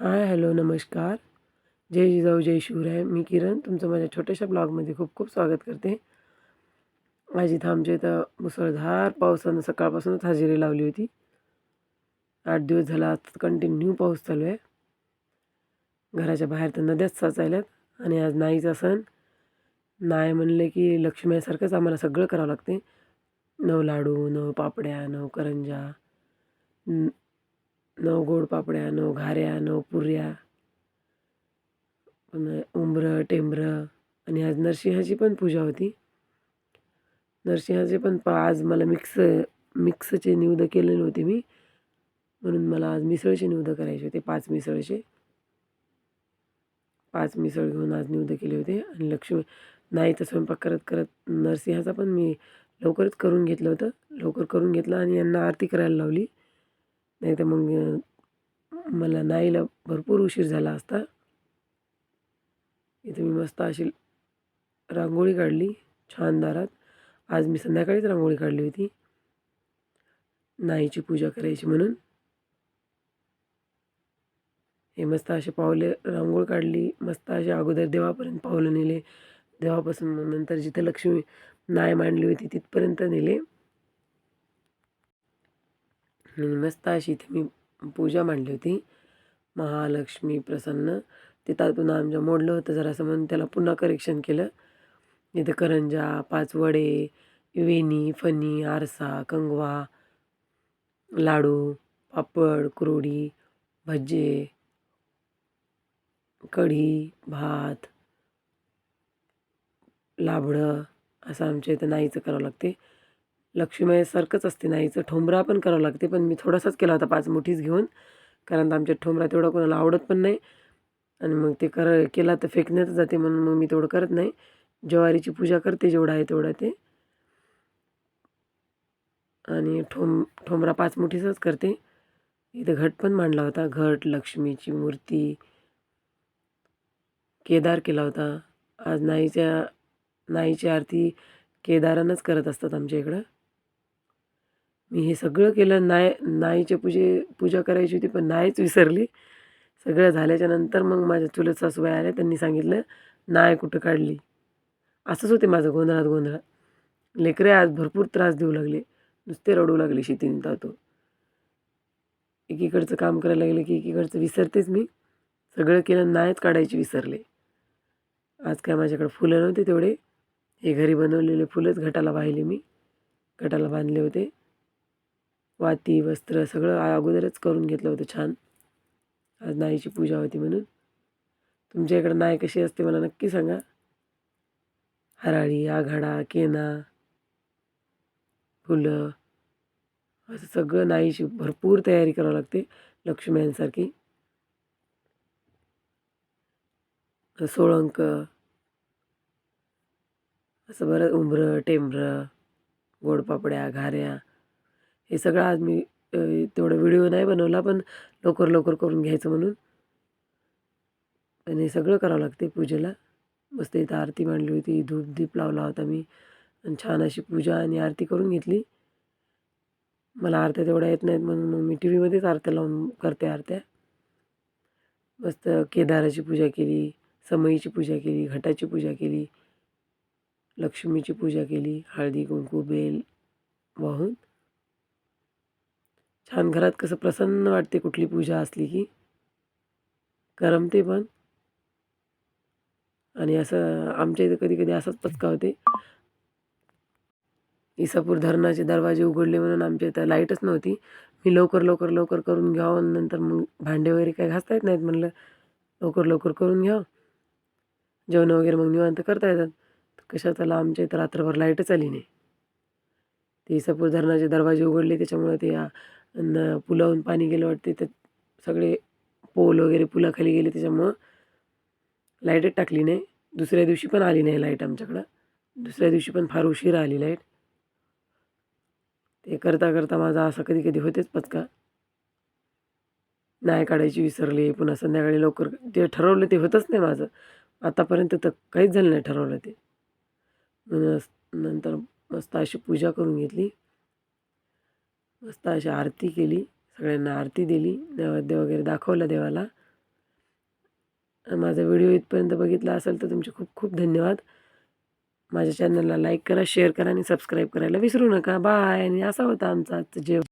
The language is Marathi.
हाय हॅलो नमस्कार. जय जिजाऊ जय शिवराय. मी किरण. तुमचं माझ्या छोट्याशा ब्लॉगमध्ये खूप खूप स्वागत करते. आज इथं आमच्या इथं मुसळधार पावसानं सकाळपासूनच हजेरी लावली होती. आठ दिवस झाला आज कंटिन्यू पाऊस चालू आहे. घराच्या बाहेर तर नद्याच साचायल्यात आणि आज नाईचा सण. नाय म्हणले की लक्ष्मीसारखंच आम्हाला सगळं करावं लागते. नऊ लाडू नऊ पापड्या नऊ करंजा नऊ गोड पापड्या नऊ घाऱ्या नऊ पुऱ्या पुन्हा उंबरं टेंबरं. आणि आज नरसिंहाची पण पूजा होती. नरसिंहाचे पण पा आज मला मिक्स मिक्सचे निवद केलेले होते मी. म्हणून मला आज मिसळचे निवद करायचे होते पाच मिसळचे. पाच मिसळ घेऊन आज निवद केले होते. आणि लक्ष्मी नाही तर स्वयंपाक करत करत नरसिंहाचा पण मी लवकरच करून घेतलं होतं. लवकर करून घेतलं आणि यांना आरती करायला लावली. नाही तर मग मला नाईला भरपूर उशीर झाला असता. इथे मी मस्त अशी रांगोळी काढली छान दारात. आज मी संध्याकाळीच रांगोळी काढली होती. नाईची पूजा करायची म्हणून. हे मस्त असे पावले रांगोळ काढली मस्त असे अगोदर देवापर्यंत पावलं नेले. देवापासून मग नंतर जिथं लक्ष्मी नाय मांडली होती तिथपर्यंत नेले. मस्त अशी इथे मी पूजा मांडली होती. महालक्ष्मी प्रसन्न. ते पुन्हा आमच्या मोडलं होतं जरासं म्हणून त्याला पुन्हा करेक्शन केलं. इथं करंजा पाच वडे वेणी फणी आरसा कंगवा लाडू पापड कुरोडी भजे कढी भात लाबडं असं आमच्या इथं नाहीचं करावं लागते. लक्ष्मीसारखंच असते नाईचं ठोंबरा पण करावं लागते पण मी थोडासाच केला होता पाच मुठीच घेऊन कारण आमच्या ठोंबरा तेवढा कोणाला आवडत पण नाही. आणि मग ते कर केला तर फेकण्यात जाते म्हणून मग मी तेवढं करत नाही. ज्वारीची पूजा करते जेवढं आहे तेवढं ते. आणि ठोंब ठोंबरा पाच मुठीचाच करते. इथं घट पण मांडला होता घट लक्ष्मीची मूर्ती. केदार केला होता. आज नाईच्या नाईची आरती केदारानंच करत असतात आमच्या इकडं. मी हे सगळं केलं नाय नाईच्या पूजे पूजा करायची होती पण नाहीच विसरली. सगळं झाल्याच्यानंतर मग माझ्या चुलत सासूबाई आल्या त्यांनी सांगितलं नाय कुठं काढली. असंच होते माझं गोंधळात गोंधळात लेकरे आज भरपूर त्रास देऊ लागले. नुसते रडू लागले शेतीने तातो एकीकडचं काम करायला लागलं की एकीकडचं विसरतेच मी. सगळं केलं नाहीच काढायची विसरले. आज काय माझ्याकडे फुलं नव्हते तेवढे. हे घरी बनवलेले फुलंच घटाला वाहिले मी. घटाला बांधले होते. वाती वस्त्र सगळं अगोदरच करून घेतलं होतं छान. आज नाईची पूजा होती म्हणून. तुमच्या इकडं नाय कशी असते मला नक्की सांगा. हराळी आघाडा केना फुलं असं सगळं नाईची भरपूर तयारी करावं लागते लक्ष्म्यांसारखी सोळंक असं बरं उंबरं टेंबरं गोडपापड्या घाऱ्या हे सगळं आज मी तेवढा व्हिडिओ नाही बनवला पण लवकर लवकर करून घ्यायचं म्हणून. आणि हे सगळं करावं लागते पूजेला. मस्त इथं आरती मांडली होती धूप दीप लावला होता मी. आणि छान अशी पूजा आणि आरती करून घेतली. मला आरत्या तेवढ्या येत नाहीत म्हणून मग मी टी व्हीमध्येच आरत्या लावून करते आरत्या. मस्त केदाराची पूजा केली समईची पूजा केली घटाची पूजा केली लक्ष्मीची पूजा केली हळदी कुंकू बेल वाहून. छान घरात कसं प्रसन्न वाटते कुठली पूजा असली की. करमते पण. आणि असं आमच्या इथं कधी कधी असाच पचका होते. इसापूर धरणाचे दरवाजे उघडले म्हणून आमच्या इथं लाईटच नव्हती. मी लवकर लवकर लवकर करून घ्यावं आणि नंतर मग भांडे वगैरे काय घासता येत नाहीत म्हणलं. लवकर लवकर करून घ्यावं. जेवण वगैरे मग निवांत करता येतात. कशा त्याला आमच्या इथं रात्रभर लाईटच आली नाही. ते इसापूर धरणाचे दरवाजे उघडले त्याच्यामुळे ते आणि न पाणी गेलं वाटते तर सगळे पोल वगैरे पुलाखाली गेले त्याच्यामुळं लाईटच टाकली नाही. दुसऱ्या दिवशी पण आली नाही लाइट आमच्याकडं. दुसऱ्या दिवशी पण फार उशीर आली लाइट. ते करता करता माझा असं कधी कधी होतेच पचका. नाही काढायची विसरली पुन्हा संध्याकाळी लवकर जे ठरवलं ते होतच नाही माझं. आतापर्यंत तर काहीच झालं नाही ठरवलं ते. म्हणून नंतर मस्त अशी पूजा करून घेतली. मस्त अशी आरती केली. सगळ्यांना आरती दिली. नैवेद्य वगैरे दाखवला देवाला. माझा व्हिडिओ इथपर्यंत बघितला असेल तर तुमचे खूप खूप धन्यवाद. माझ्या चॅनलला लाईक करा शेअर करा आणि सबस्क्राईब करायला विसरू नका. बाय आणि असा होता आमचा आजचं जेवण.